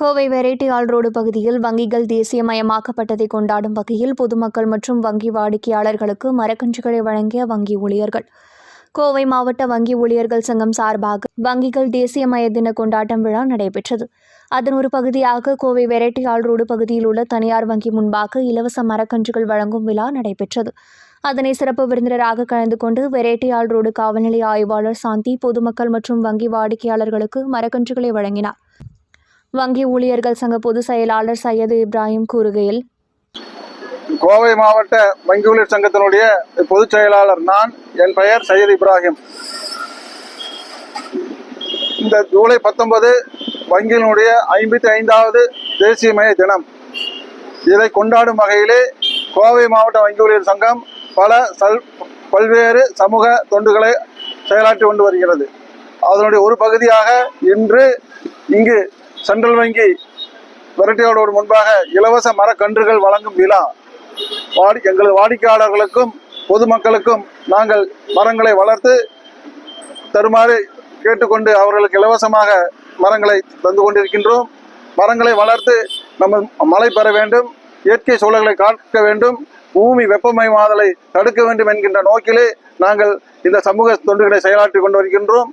Kovai variety all road பகுதியில் வங்கிகள் தேசியமயமாக்கப்பட்டதை கொண்டாடும் வகையில் பொதுமக்கள் மற்றும் வங்கி வாடிக்கையாளர்களுக்கு மரக்கன்றுகளை வழங்கிய வங்கி ஊழியர்கள். கோவை மாவட்ட வங்கி ஊழியர்கள் சங்கம் சார்பாக வங்கிகள் தேசியமய தின கொண்டாட்டம் விழா நடைபெற்றது. அதன் ஒரு பகுதியாக கோவை வெரைட்டி ஆல் ரோடு பகுதியில் உள்ள தனியார் வங்கி முன்பாக இலவச மரக்கன்றுகள் வழங்கும் விழா நடைபெற்றது. அதனை சிறப்பு விருந்தினராக கலந்து கொண்டு வெரைட்டி ஆல் ரோடு காவல்நிலைய ஆய்வாளர் சாந்தி பொதுமக்கள் மற்றும் வங்கி வாடிக்கையாளர்களுக்கு மரக்கன்றுகளை வழங்கினார். வங்கி ஊழியர்கள் சங்க பொதுச் செயலாளர் சையது இப்ராஹிம் கூறுகையில் கோவை மாவட்ட வங்கி ஊழியர் சங்கத்தினுடைய பொதுச் செயலாளர் நான் என் பெயர் சையத் இப்ராஹிம். இந்த ஜூலை பத்தொன்பது வங்கியினுடைய ஐம்பத்தி ஐந்தாவது தேசியமய தினம். இதை கொண்டாடும் வகையிலே கோவை மாவட்ட வங்கி ஊழியர் சங்கம் பல சல் பல்வேறு சமூக தொண்டுகளை செயலாற்றி கொண்டு வருகிறது. அதனுடைய ஒரு பகுதியாக இன்று இங்கு சென்ட்ரல் வங்கி விரட்டியோடு முன்பாக இலவச மரக்கன்றுகள் வழங்கும் விழா. வாடி எங்களது வாடிக்கையாளர்களுக்கும் பொதுமக்களுக்கும் நாங்கள் மரங்களை வளர்த்து தருமாறு கேட்டுக்கொண்டு அவர்களுக்கு இலவசமாக மரங்களை தந்து கொண்டிருக்கின்றோம். மரங்களை வளர்த்து நம்ம மழை பெற வேண்டும் இயற்கை சூழல்களை காக்க வேண்டும் பூமி வெப்பமயமாதலை தடுக்க வேண்டும் என்கின்ற நோக்கிலே நாங்கள் இந்த சமூக தொண்டுகளை செயலாற்றி கொண்டு வருகின்றோம்.